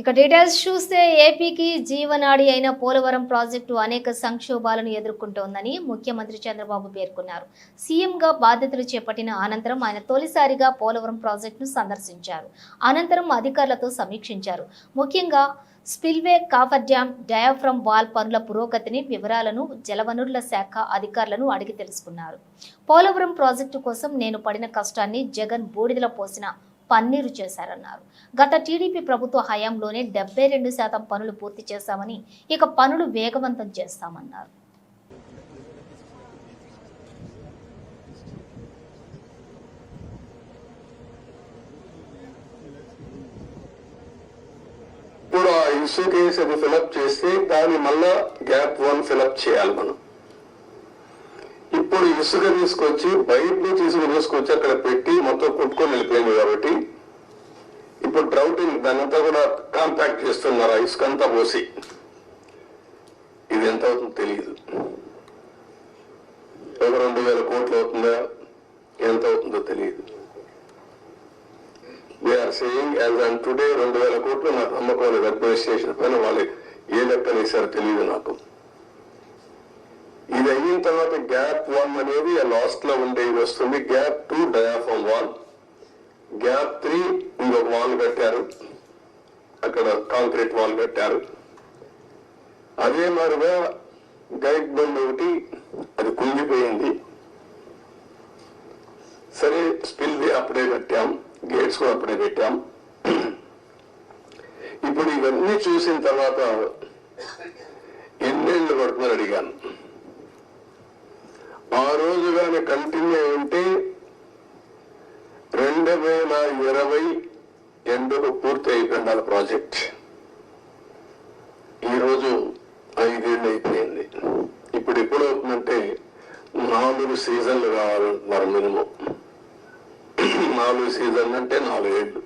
ఇక డీటెయిల్స్ చూస్తే ఏపీకి జీవనాడి అయిన పోలవరం ప్రాజెక్టు అనేక సంక్షోభాలను ఎదుర్కొంటోందని ముఖ్యమంత్రి చంద్రబాబు పేర్కొన్నారు. సీఎంగా బాధ్యతలు చేపట్టిన అనంతరం ఆయన తొలిసారిగా పోలవరం ప్రాజెక్టును సందర్శించారు. అనంతరం అధికారులతో సమీక్షించారు. ముఖ్యంగా spillway coffer dam diaphragm wall పనుల పురోగతిని వివరాలను జలవనరుల శాఖ అధికారులను అడిగి తెలుసుకున్నారు. పోలవరం ప్రాజెక్టు కోసం నేను పడిన కష్టాన్ని జగన్ బూడిదల పోసిన పన్నీరు చేశారన్నారు. గత టీడీపీ ప్రభుత్వ హయాంలోనే డెబ్బై రెండు శాతం పనులు పూర్తి చేశామని ఇక పనులు వేగవంతం చేస్తామన్నారు. ఇప్పుడు ఇష్యూ కేసు అది ఫిలప్ చేస్తే దాన్ని మళ్ళా గ్యాప్ వన్ ఫిలప్ చేయాలి మనం. ఇప్పుడు ఇసుక తీసుకొచ్చి బయట నుంచి ఇసుక తీసుకొచ్చి అక్కడ పెట్టి మొత్తం కొట్టుకొని ఉంది కాబట్టి ఇప్పుడు డ్రౌటింగ్ దాన్ని అంతా కూడా కాంపాక్ట్ చేస్తున్నారు? ఆ ఇసుక అంతా పోసి. ఇది ఎంత అవుతుందో తెలియదు ఒక రెండు వేల కోట్లు అవుతుందా? ఎంత అవుతుందో తెలియదు they saying as and today రెండు వేల కోట్లు నాకు నమ్మకం లేదు. అడ్మినిస్ట్రేషన్ పైన వాళ్ళు ఏ లెక్కన ఇస్తారో తెలియదు నాకు. ఇది అయిన తర్వాత గ్యాప్ వన్ అనేది లాస్ట్లో ఉండేది వస్తుంది. Gap two diaphragm one gap three ఇంకొక వాల్ కట్టారు. అక్కడ కాంక్రీట్ వాల్ కట్టారు. అదే మాదిరిగా గైడ్ బండ్ ఒకటి అది కుంగిపోయింది. సరే స్పిల్ అప్పుడే కట్టాం. గేట్స్ కూడా అప్పుడే పెట్టాం ఇప్పుడు ఇవన్నీ చూసిన తర్వాత ఎన్నేళ్ళు పడుతుందని అడిగాను. ఆ రోజు కానీ కంటిన్యూ ఉంటే రెండు వేల ఇరవై ఎండుకు పూర్తి అయిపోయింది ఆ ప్రాజెక్ట్. ఈరోజు ఐదేళ్ళు అయిపోయింది ఇప్పుడు ఎప్పుడు అవుతుందంటే నాలుగు సీజన్లు కావాలంటున్నారు మినిమం. నాలుగు సీజన్లు అంటే నాలుగేళ్ళు.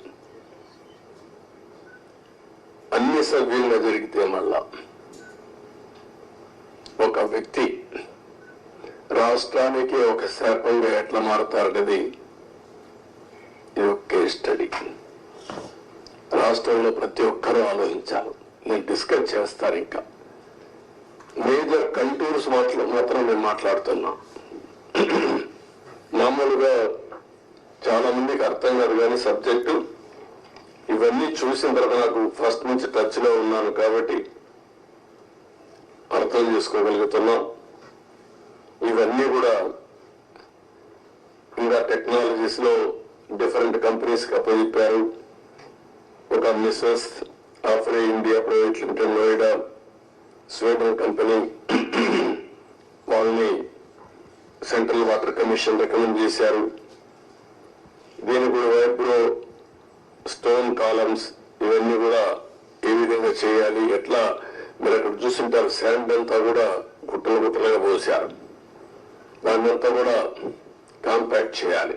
అన్ని సభ్యులుగా జరిగితే మళ్ళా. ఒక వ్యక్తి రాష్ట్రానికి ఒక శాపంగా ఎట్లా మారుతారనేది కేస్ స్టడీ రాష్ట్రంలో ప్రతి ఒక్కరూ ఆలోచించాలి. నేను డిస్కస్ చేస్తాను ఇంకా. మేజర్ కంటూర్స్ మాట్లా మాత్రం నేను మాట్లాడుతున్నా. మామూలుగా చాలా మందికి అర్థం కాదు కానీ సబ్జెక్టు ఇవన్నీ చూసిన తర్వాత నాకు ఫస్ట్ నుంచి టచ్లో ఉన్నాను కాబట్టి అర్థం చేసుకోగలుగుతున్నా. ఇవన్నీ కూడా ఇంకా టెక్నాలజీస్లో డిఫరెంట్ కంపెనీస్ అప్పచెప్పారు ఒక Messrs AFRY India private limited Noida Sweden company వాళ్ళని సెంట్రల్ వాటర్ కమిషన్ రికమెండ్ చేశారు. దీని కూడా వైపులో స్టోన్ కాలమ్స్ ఇవన్నీ కూడా ఏ విధంగా చేయాలి ఎట్లా మీరు అక్కడ చూసింటారు శాండ్ అంతా కూడా గుట్టలు గుట్టలుగా పోసారు దాన్ని అంతా కూడా కాంపాక్ట్ చేయాలి.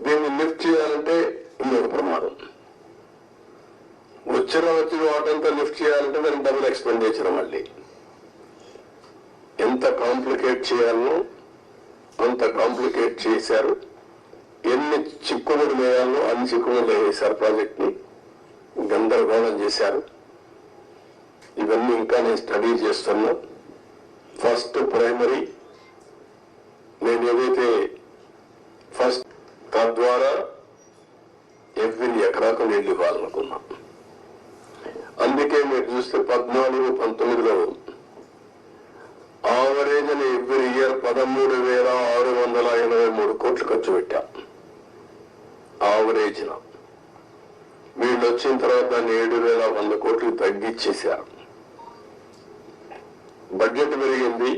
దీన్ని లిఫ్ట్ చేయాలంటే ఇంకొక ప్రమాదం. వచ్చిన వచ్చిన వాటంతా లిఫ్ట్ చేయాలంటే దానికి డబుల్ ఎక్స్పెండిచర్ మళ్ళీ. ఎంత కాంప్లికేట్ చేయాలనో అంత కాంప్లికేట్ చేశారు. ఎన్ని చిక్కుముడు వేయాలో అన్ని చిక్కుముడు వేసారు ప్రాజెక్ట్ని. గందరగోళం చేశారు. ఇవన్నీ ఇంకా నేను స్టడీ చేస్తున్నా. ఫస్ట్ ప్రైమరీ నేను ఏదైతే ఎకరాకు అందుకే మీరు చూస్తే పద్నాలుగు పంతొమ్మిదిలో ఆవరేజ్ అని ఎవ్రీ ఇయర్ పదమూడు వేల ఆరు వందల ఎనభై మూడు కోట్లు ఖర్చు పెట్టా. ఆవరేజ్న వీళ్ళు వచ్చిన తర్వాత దాన్ని ఏడు వేల వంద కోట్లు తగ్గించేశారు బడ్జెట్ పెరిగింది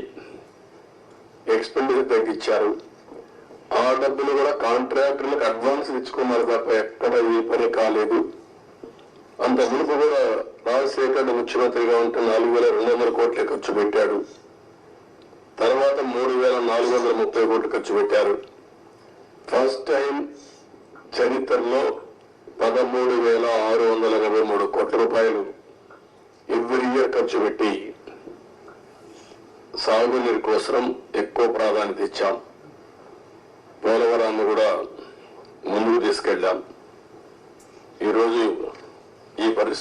ఎక్స్పెండిచర్ తగ్గించారు ఆ డబ్బులు కూడా కాంట్రాక్టర్లకు అడ్వాన్స్ ఇచ్చుకున్నారు తప్ప ఎక్కడ ఏ పని కాలేదు. అంత మునుపు కూడా రాజశేఖర్ ముఖ్యమంత్రిగా ఉంటే నాలుగు వేల రెండు వందల కోట్లే ఖర్చు పెట్టాడు. తర్వాత మూడు వేల నాలుగు వందల ముప్పై కోట్లు ఖర్చు పెట్టారు. ఫస్ట్ టైం చరిత్రలో పదమూడు వేల ఆరు వందల ఎనభై మూడు కోట్ల రూపాయలు ఎవ్రీ ఇయర్ ఖర్చు పెట్టి సాగునీరు కోసం ఎక్కువ ప్రాధాన్యత ఇచ్చాం. పోలవరాన్ని కూడా ముందుకు తీసుకెళ్ళాం. ఈరోజు ఈ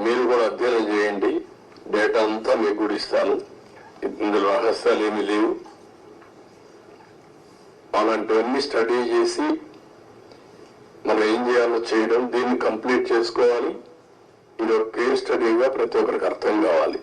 మీరు కూడా అధ్యయనం చేయండి. డేటా అంతా మీకు కూడా ఇస్తాను. ఇందులో రహస్యాలు ఏమీ లేవు. అలాంటివన్నీ స్టడీ చేసి మనం ఏం చేయాలో చేయడం దీన్ని కంప్లీట్ చేసుకోవాలి. ఇది ఒక కేస్ స్టడీగా ప్రతి ఒక్కరికి అర్థం కావాలి.